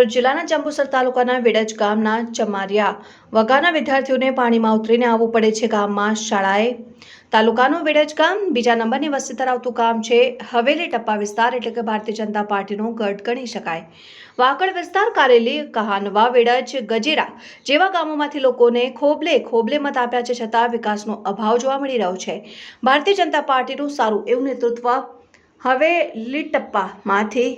ભરૂચ જિલ્લાના જંબુસર તાલુકાના વેડજ ગામના ચમારિયા વગાના વિદ્યાર્થીઓને પાણીમાં ઉતરીને આવવું પડે છે ગામમાં શાળાએ. તાલુકાનું વિડજ ગામ બીજા નંબરની વસ્તી ધરાવતું ગામ છે. હવેલી ટપ્પા વિસ્તાર એટલે કે ભારતીય જનતા પાર્ટીનો ગઢ ગણી શકાય. વાકડ વિસ્તાર કારેલી, કહાનવા વિડજ, ગજેરા જેવા ગામોમાંથી લોકોને ખોબલે ખોબલે મત આપ્યા છે છતાં વિકાસનો અભાવ જોવા મળી રહ્યો છે. ભારતીય જનતા પાર્ટીનું સારું એવું નેતૃત્વ હવે લીટપ્પામાંથી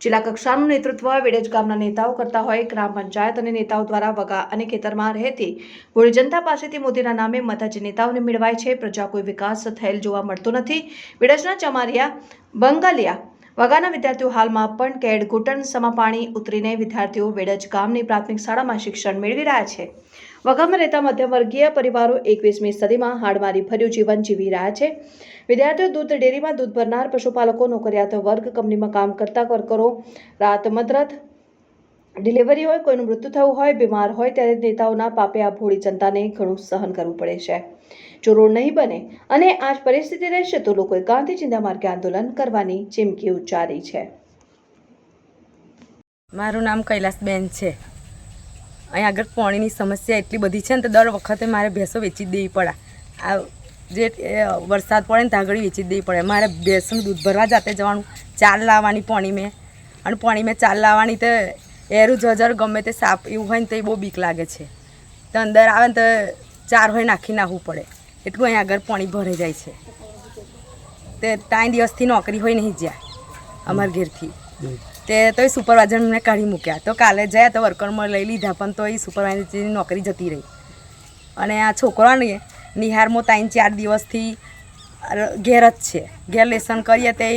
જિલ્લા કક્ષાનું નેતૃત્વ વેડજ ગામના નેતાઓ કરતા હોય, ગ્રામ પંચાયત અને નેતાઓ દ્વારા વગા અને ખેતરમાં રહેતી ભોળી જનતા પાસેથી મોદીના નામે મત નેતાઓને મેળવાય છે. પ્રજા કોઈ વિકાસ થયેલ જોવા મળતો નથી. વેડજના ચમારિયા બંગાલિયા વગાના વિદ્યાર્થીઓ હાલમાં પણ કેડ ઘૂંટણ સમા પાણી ઉતરીને વિદ્યાર્થીઓ વેડજ ગામની પ્રાથમિક શાળામાં શિક્ષણ મેળવી રહ્યા છે. વગામાં રહેતા મધ્યમવર્ગીય પરિવારો એકવીસમી સદીમાં હાડમારી ભર્યું જીવન જીવી રહ્યા છે. વિદ્યાર્થીઓ દૂધ ડેરીમાં દૂધ ભરનાર પશુપાલકો, નોકરિયાત વર્ગ, કંપનીમાં કામ કરતા વર્કરો, રાત મધરાત ડિલિવરી હોય, કોઈનું મૃત્યુ થયું હોય, બીમાર હોય ત્યારે નેતાઓના પાપે આ ભોળી જનતાને ઘણું સહન કરવું પડે છે. જો રોડ નહીં બને અને આ જ પરિસ્થિતિ રહેશે તો લોકોએ ગાંધી ચિંતા માર્ગે આંદોલન કરવાની ચીમકી ઉચ્ચારી છે. મારું નામ કૈલાસબેન છે. અહીં આગળ પાણીની સમસ્યા એટલી બધી છે ને તો દર વખતે મારે ભેંસો વેચી દેવી પડે. આ જે વરસાદ પડે ને ત્યાં આગળ વેચી દેવી પડે. મારે ભેંસનું દૂધ ભરવા જાતે જવાનું ચાલ લાવવાની પાણી મેં. અને પાણી મેં ચાલ લાવવાની તો એરું જજર ગમે તે સાપ એવું હોય ને તો એ બહુ બીક લાગે છે. તો અંદર આવે ને તો ચાર હોય નાખી નાખવું પડે. એટલું અહીં આગળ પાણી ભરાઈ જાય છે. તે ત્રણ દિવસથી નોકરી હોય નહીં જ્યાં, અમારા ઘેરથી. તે તો એ સુપરવાઇઝરને કાઢી મૂક્યા. તો કાલે જયા તો વર્કરમાં લઈ લીધા, પણ તો એ સુપરવાઇઝરની નોકરી જતી રહી. અને આ છોકરાને નિહારમાં ત્રણ ચાર દિવસથી ઘેર જ છે. ઘેર લેસન કરીએ તે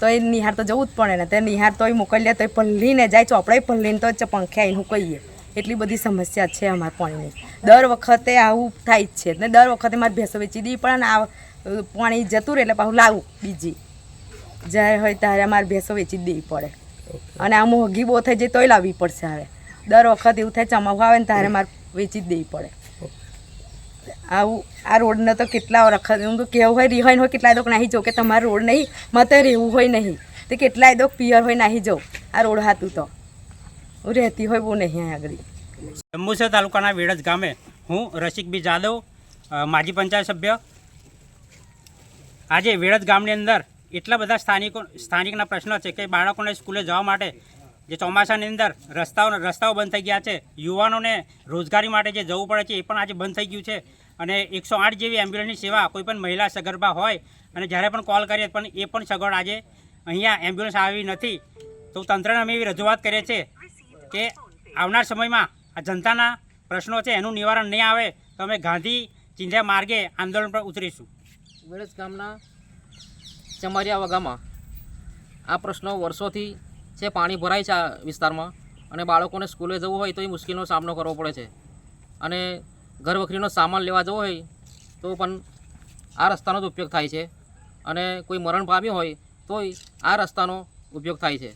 તો એ નિહાર તો જવું જ પડે ને. તે નિહાર તો એ મોકલીએ તો એ પલ્લીને જાય ચોપડે પલ્લીને તો પંખે આવીને કહીએ એટલી બધી સમસ્યા છે અમારા પાણીની. દર વખતે આવું થાય જ છે. ને દર વખતે મારે ભેંસો વેચી દેવી પણ આ પાણી જતું રહે એટલે પાછું લાવું બીજી. જ્યારે હોય ત્યારે અમારે ભેંસો વેચી જ દેવી પડે. અને આ મોંઘી બહુ થઈ જાય તોય લાવવી પડશે હવે. દર વખત એવું થાય ચમાવું આવે ને ત્યારે મારે વેચી જ દેવી પડે. આવું, આ રોડને તો કેટલા વખત હું કેવું હોય રિહાઈન હોય, કેટલાય દોક નાહી જાઉં કે તમારો રોડ નહીં, મતે રહેવું હોય નહીં. તે કેટલાય દોક પિયર હોય નાહી જાઉં. આ રોડ હાતું તો. હું રહેતી હોય બહુ નહીં આગળ. જંબુસર તાલુકાના વેડજ ગામે હું રસિકબી જાદવ માજી પંચાયત સભ્ય. આજે વેડજ ગામની અંદર એટલા બધા સ્થાનિકો સ્થાનિકના પ્રશ્નો છે કે બાળકોને સ્કૂલે જવા માટે જે ચોમાસાની અંદર રસ્તાઓ રસ્તાઓ બંધ થઈ ગયા છે, યુવાનોને રોજગારી માટે જે જવું પડે છે એ પણ આજે બંધ થઈ ગયું છે. અને એકસો આઠ જેવી એમ્બ્યુલન્સની સેવા કોઈ પણ મહિલા સગર્ભા હોય અને જ્યારે પણ કોલ કરીએ પણ એ પણ સગવડ આજે અહીંયા એમ્બ્યુલન્સ આવી નથી. તો તંત્રને અમે એવી રજૂઆત કરીએ છીએ કે આવનાર સમયમાં આ જનતાના પ્રશ્નો છે એનું નિવારણ નહીં આવે તો અમે ગાંધી ચિંધ્યા માર્ગે આંદોલન પર ઉતરીશું. વેળજ ગામના ચમારિયા વગામાં આ પ્રશ્નો વર્ષોથી છે પાણી ભરાય છે આ વિસ્તારમાં અને બાળકોને સ્કૂલે જવું હોય તો એ મુશ્કેલીનો સામનો કરવો પડે છે. અને ઘર વખરીનો સામાન લેવા જવો હોય તો પણ આ રસ્તાનો જ ઉપયોગ થાય છે. અને કોઈ મરણ પામ્યું હોય તોય આ રસ્તાનો ઉપયોગ થાય છે.